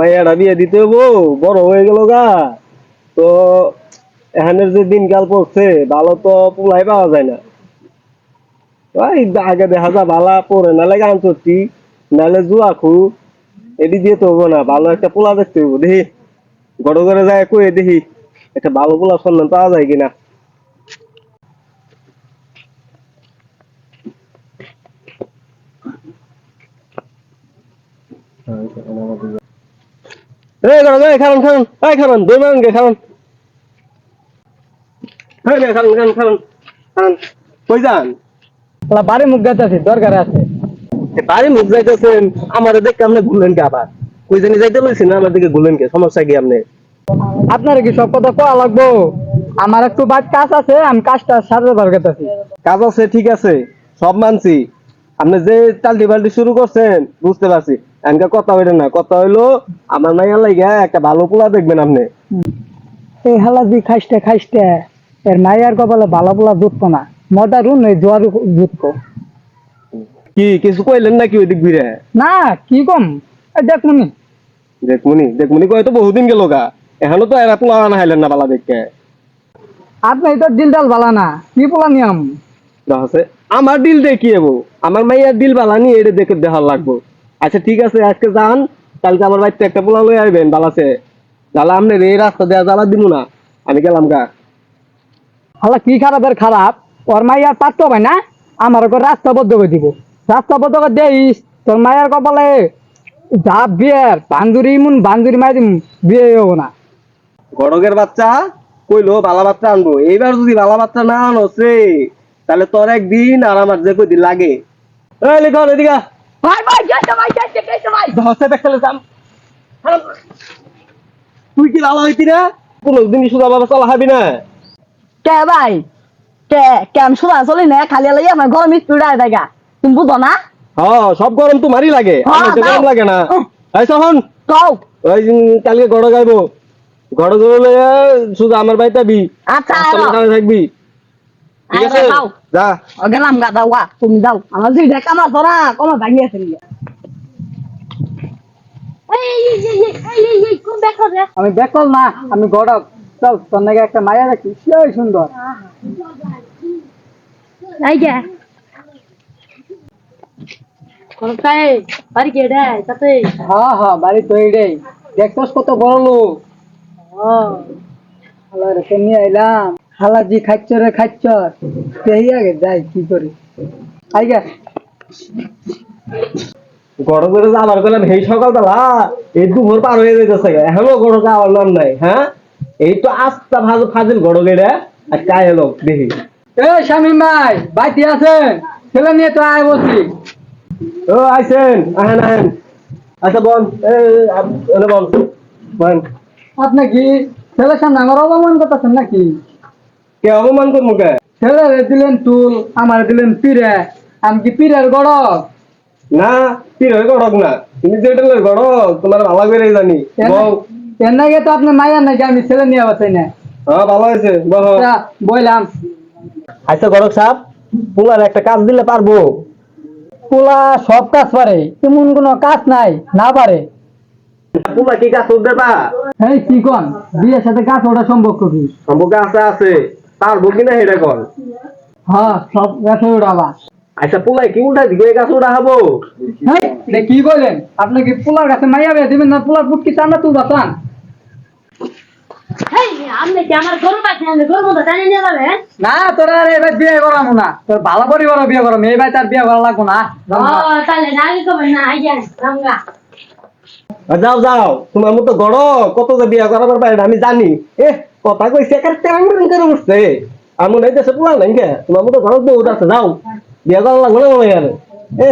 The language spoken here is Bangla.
মাইয়াটা বিয়ে দিতে হব বড় হয়ে গেল গা। তো এখানের যে দিনকাল পড়ছে, ভালো তো পোলাই পাওয়া যায় না। আগে দেখা যা ভালা পড়ে নালে গান চড়ছি নালে জুয়া খু। এটি দিয়ে তো হব না, ভালো একটা পোলা দেখতে হব দেখি। গড় করে যায় কয়ে দেখি। একটা ভালো পোলা সন্ধান পাওয়া যায় কিনা। এই এই দুই মান গে কই যান? বাড়ি মুখ গাইতেছি দরকার আছে। বাড়ি মুখ আমার দেখে আপনি কে আবার? কই জানি যাইতে লইছেন না আমার দিকে কে? সমস্যা কি আপনি? আপনার কি সব কথা কোয়া লাগবো? আমার একটু বাদ কাজ আছে আমি কাজটা সারতে পারব গেতেছি। কাজ আছে ঠিক আছে সব মানছি। আপনি যে টাল্টি বাল্টি শুরু করছেন বুঝতে পারছি। এনকা কথা হইলেন না কথা হইল আমার মাইয়ার লাগে একটা ভালো পোলা দেখবেন আপনি। এই হালা দি খাইতে খাইতে এর মায়ের কপালে ভালো পোলা জুটবো না মদা রুন এই জোয়ার জুটবো। কি কিছু কইলেন নাকি ওই দিক ঘুরে? না কি কম? এই দেখ মনি। দেখমুনি দেখমুনি কয় তো বহুদিন গেল গা এখনও তো এরা পোলা আনা হাইলেন না বালা দেখে আপনি এটা দিল ডাল বালা না কি পোলা নিয়ম? আমার ডিল দেখিয়েবো আমার মাইয়ার ডিল বালা নিয়ে এটা দেখে দেখার লাগবো। আচ্ছা ঠিক আছে আজকে যান। কালকে আমার বাড়িতে একটা পোলা লই আসবেন বালাছে তাহলে আপনি এই রাস্তা দেওয়া জ্বালা দিব না। আমি গেলাম গা। হালা কি খারাপের খারাপ? ওর মাইয়ার পারতো ভাই না? আমার ওকে রাস্তা বদ্ধ করে দিব। রাস্তা বদ্ধ করে দেইস তোর মায়ের কপালে যা বিয়ের বান্ধুরি ইমুন বান্ধুরি মাই দিম বিয়ে হব না। গড়কের বাচ্চা? কইলো বালা বাচ্চা আনব। এইবার যদি বালা বাচ্চা না আনছে তাহলে তোর একদিন আর আমার যে কদিন লাগে। এই লিখন এদিকে। ভাই ভাই ধসে দেখলে যাম। তুই কি লালা হইতি না কোন বাবা চালা খাবি না। কে ভাই? কে কেম চলি না খালি লাগি আমার গরম একটু ডায় দেখা তুমি বুঝো না? হ্যাঁ সব গরম লাগে আমার তো গরম লাগে না। এই তখন কও ওই কালকে গড় গাইবো। গড় গড়লে শুধু আমার বাড়িতে আবি। আচ্ছা থাকবি। ঠিক আছে? যা। গেলাম গা দাও গা তুমি আমার ধরা কমা আছে আমি বেকল না আমি গড়ক। চল তোর নাকি একটা মায়া রাখি সেই সুন্দর এই যে কোনটাই বাড়ি কে রে তাতে। হ্যাঁ হ্যাঁ বাড়ি তো এইটাই দেখছস কত বড় লোক। ও রেখে নিয়ে আইলাম হালা জি খাচ্ছ রে খাচ্ছ সেই আগে যাই কি করি? আইগা গড় করে যাবার গেলাম এই সকালবেলা এই দুপুর পার হয়ে যেতেছে এখনও গড় যাওয়ার নাম নাই হ্যাঁ? এই তো আস্তা ভাজ ফাজিল গড় গেড়ে আর কায় এলো দেখি এ শামিম ভাই বাইতি আছেন? ছেলে নিয়ে তো আয় বসি। ও আইছেন আহেন আহেন। আচ্ছা বল এনে বল বল। আপনি কি ছেলের সামনে আমার অপমান করতেছেন নাকি? কে অপমান কর মুখে ছেলে দিলেন টুল আমার দিলেন পিড়ে আমি কি পিড়ের গড়ক? না কি গড়ক না। তুমি গড়ক তোমার ভালো করে জানি। বউ এর নাকি তো আপনি মাইয়ার নাকি আমি ছেলে নিয়ে বাসাই না। হ্যাঁ ভালো হয়েছে বললাম আচ্ছা গড়ক সাহেব পুলার একটা কাজ দিলে পারব। পোলা সব কাজ পারে এমন কোনো কাজ নাই না পারে। পুলা কি কাজ করতে পা? এই কি কন? বিয়ের সাথে কাজ ওটা সম্পর্ক কি সম্পর্কে আছে আছে। পারব কিনা সেটা কর হ্যাঁ সব গাছে উড়াবা আচ্ছা পুলাই কি উল্টা দিকে গাছ হ্যাঁ কি বলেন আপনি কি পোলার কাছে মাইয়া বিয়ে দিবেন না? পোলার পুটকি চান না তুলবা চান না তোরা এবার বিয়ে না। তোর ভালো পরিবার বিয়ে করাবো এই ভাই তার বিয়ে করা লাগবো না। যাও যাও তোমার মতো গড় কত যে বিয়া করাবার আমি জানি। এ কথা কইছে একার তেরাং করে উঠছে? আর নাই দেশে পোলা নাই কে? তোমার মতো ঘর বহুত আছে, যাও। বিয়া করা লাগবে না মনে এ